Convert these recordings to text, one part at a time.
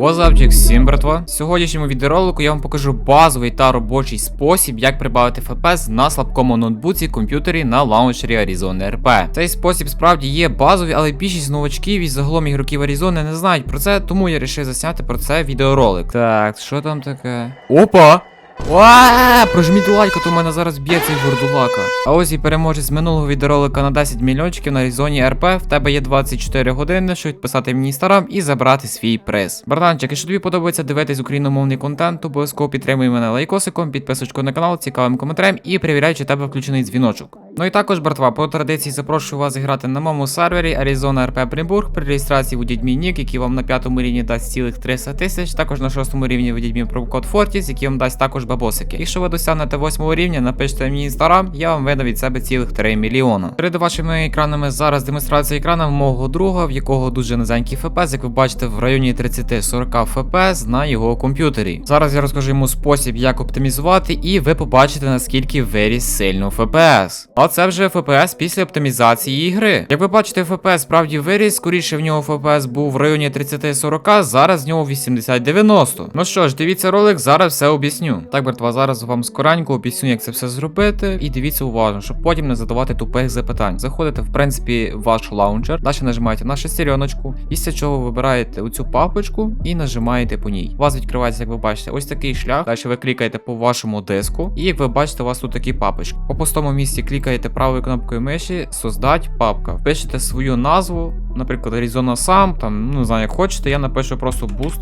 Возапчик, всім братва. В сьогоднішньому відеоролику я вам покажу базовий та робочий спосіб, як прибавити FPS на слабкому ноутбуці комп'ютері на лаунчері Arizona RP. Цей спосіб справді є базовий, але більшість новачків і загалом ігроків Arizona не знають про це, тому я вирішив засняти про це відеоролик. Так, що там таке? Опа! Уа! Прожміть лайк, а то в мене зараз б'є цей гордулака. А ось і переможець минулого відеоролика на 10 мільйончиків на Різоні РП. В тебе є 24 години, щоб відписати мені інстаграм і забрати свій приз. Братанчик, якщо тобі подобається дивитись україномовний контент, то обов'язково підтримуй мене лайкосиком, підписочкою на канал, цікавим коментарем і перевіряй, чи тебе включений дзвіночок. Ну і також, братва, по традиції запрошую вас грати на моєму сервері Arizona RP Примбург при реєстрації введіть мій нік, який вам на п'ятому рівні дасть цілих 300 тисяч. Також на шостому рівні введіть мій промокод Fortis, який вам дасть також бабосики. Якщо ви досягнете восьмого рівня, напишіть мені інстаграм, я вам видам від себе цілих 3 мільйона. Перед вашими екранами зараз демонстрація екрана мого друга, в якого дуже низенький FPS, як ви бачите, в районі 30-40 FPS на його комп'ютері. Зараз я розкажу йому спосіб, як оптимізувати, і ви побачите наскільки виріс сильно FPS. А це вже FPS після оптимізації ігри. Як ви бачите, FPS справді виріс, скоріше в нього FPS був в районі 30-40, зараз в нього 80-90. Ну що ж, дивіться ролик, зараз все об'ясню. Так, братва, зараз вам скоренько об'ясню, як це все зробити. І дивіться уважно, щоб потім не задавати тупих запитань. Заходите, в принципі, в ваш лаунчер, далі нажимаєте на шестереночку, після чого вибираєте оцю папочку і нажимаєте по ній. У вас відкривається, як ви бачите, ось такий шлях. Далі ви клікаєте по вашому диску, і як ви бачите, у вас тут такі папочки. По пустому місці клікаєте правою кнопкою миші, создать папка. Пишете свою назву, наприклад, Arizona сам, там, ну не знаю, як хочете, я напишу просто boost.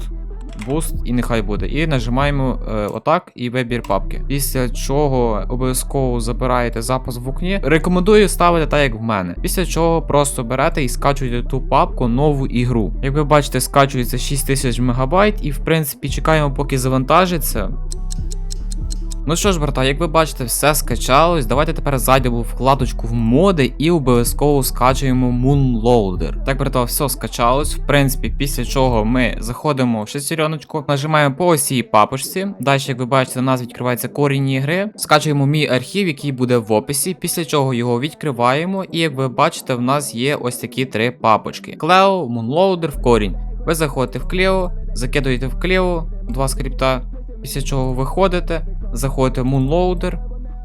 Boost і нехай буде. І нажимаємо е, отак і вибір папки. Після чого обов'язково забираєте запис в окні. Рекомендую ставити так, як в мене. Після чого просто берете і скачуєте ту папку нову ігру. Як ви бачите, скачується 6000 МБ, і в принципі чекаємо, поки завантажиться. Ну що ж, брата, як ви бачите, все скачалось. Давайте тепер зайдемо в вкладочку в моди і обов'язково скачуємо Moonloader. Так, брата, все скачалось. В принципі, після чого ми заходимо в шестереночку, нажимаємо по осі папочці. Далі, як ви бачите, у нас відкривається корінь ігри. Скачуємо мій архів, який буде в описі. Після чого його відкриваємо. І як ви бачите, в нас є ось такі три папочки: Cleo, Moonloader в корінь. Ви заходите в Cleo, закидуєте в Cleo два скрипта, після чого виходите заходите в Moonloader.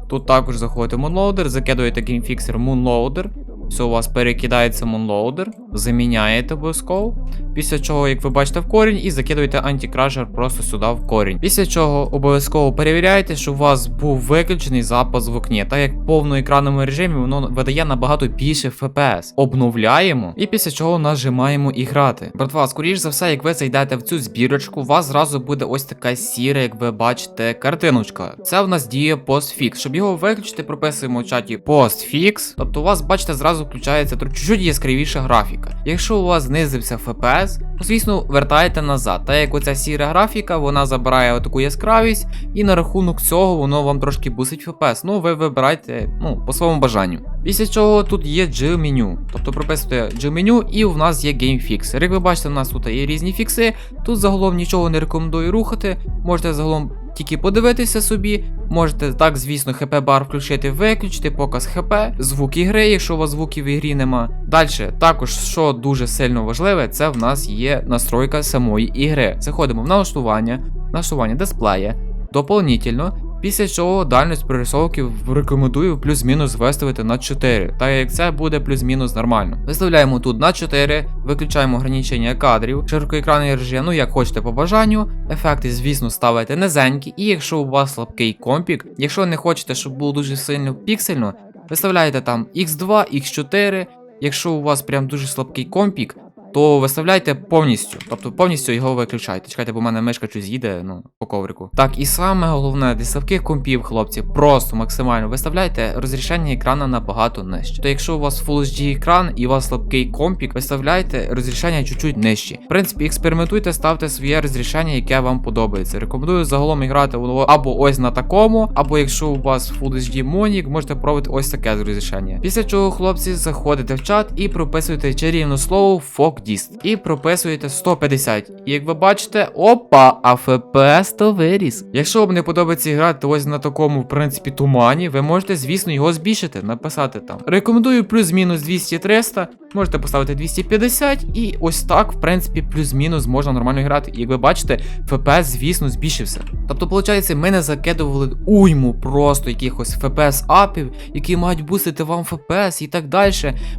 Тут також заходите в Moonloader, закидуєте GameFixer Moonloader. Все, у вас перекидається Moonloader, заміняєте обов'язково. Після чого, як ви бачите, в корінь, і закидуєте антикрашер просто сюди в корінь. Після чого обов'язково перевіряєте, що у вас був виключений запас в окні. Так як в повноекранному режимі воно видає набагато більше FPS. Обновляємо, і після чого нажимаємо і грати. Братва, скоріш за все, як ви зайдете в цю збірочку, у вас зразу буде ось така сіра, як ви бачите, картиночка. Це в нас діє постфікс. Щоб його виключити, прописуємо в чаті постфікс. Тобто у вас, бачите, зразу включається чуть-чуть яскравіша графіка. Якщо у вас знизився FPS, то звісно вертаєте назад. Та як оця сіра графіка, вона забирає таку яскравість, і на рахунок цього воно вам трошки бусить FPS. Ну, ви вибирайте ну, по своєму бажанню. Після чого тут є G меню. Тобто прописуєте G меню і у нас є геймфіксер. Як ви бачите, у нас тут є різні фікси. Тут загалом нічого не рекомендую рухати. Можете загалом тільки подивитися собі. Можете так, звісно, хп бар включити, виключити, показ хп, звук ігри, якщо у вас звуків в ігрі нема. Далі, також, що дуже сильно важливе, це в нас є настройка самої ігри. Заходимо в налаштування, налаштування дисплея, доповнительно. Після чого дальність прорисовки рекомендую плюс-мінус виставити на 4, так як це буде плюс-мінус нормально. Виставляємо тут на 4, виключаємо ограничення кадрів, широкоекранний режим, ну як хочете по бажанню. Ефекти, звісно, ставите низенькі, і якщо у вас слабкий компік, якщо не хочете, щоб було дуже сильно піксельно, виставляєте там X2, X4. Якщо у вас прям дуже слабкий компік, то виставляйте повністю, тобто повністю його виключайте. Чекайте, бо в мене мишка щось їде, ну, по коврику. Так, і саме головне, для компів, хлопці, просто максимально виставляйте розрішення екрана набагато нижче. То якщо у вас Full HD екран і у вас слабкий компік, виставляйте розрішення чуть-чуть нижче. В принципі, експериментуйте, ставте своє розрішення, яке вам подобається. Рекомендую загалом грати або ось на такому, або якщо у вас Full HD Монік, можете пробувати ось таке розрішення. Після чого, хлопці, заходите в чат і прописуєте чарівне слово FOC діст. І прописуєте 150. І як ви бачите, опа, а ФПС то виріс. Якщо вам не подобається грати ось на такому, в принципі, тумані, ви можете, звісно, його збільшити, написати там. Рекомендую плюс-мінус 200-300, можете поставити 250, і ось так, в принципі, плюс-мінус можна нормально грати. І як ви бачите, ФПС, звісно, збільшився. Тобто, виходить, ми не закидували уйму просто якихось FPS апів, які мають бустити вам FPS і так далі.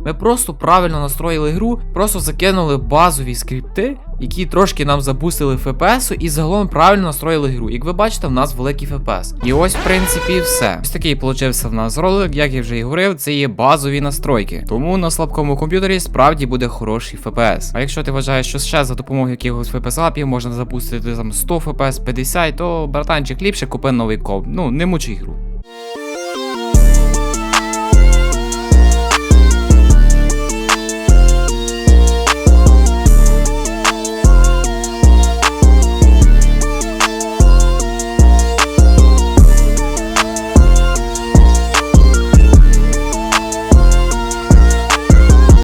Ми просто правильно настроїли гру, просто закинули базові скрипти, які трошки нам забустили FPS і загалом правильно настроїли гру. Як ви бачите, в нас великий FPS. І ось, в принципі, все. Ось такий получився в нас ролик, як я вже і говорив, це є базові настройки. Тому на слабкому комп'ютері справді буде хороший FPS. А якщо ти вважаєш, що ще за допомогою якихось FPS апів можна запустити там 100 FPS, 50, то братанчик ліпше купи новий комп. Ну, не мучай гру.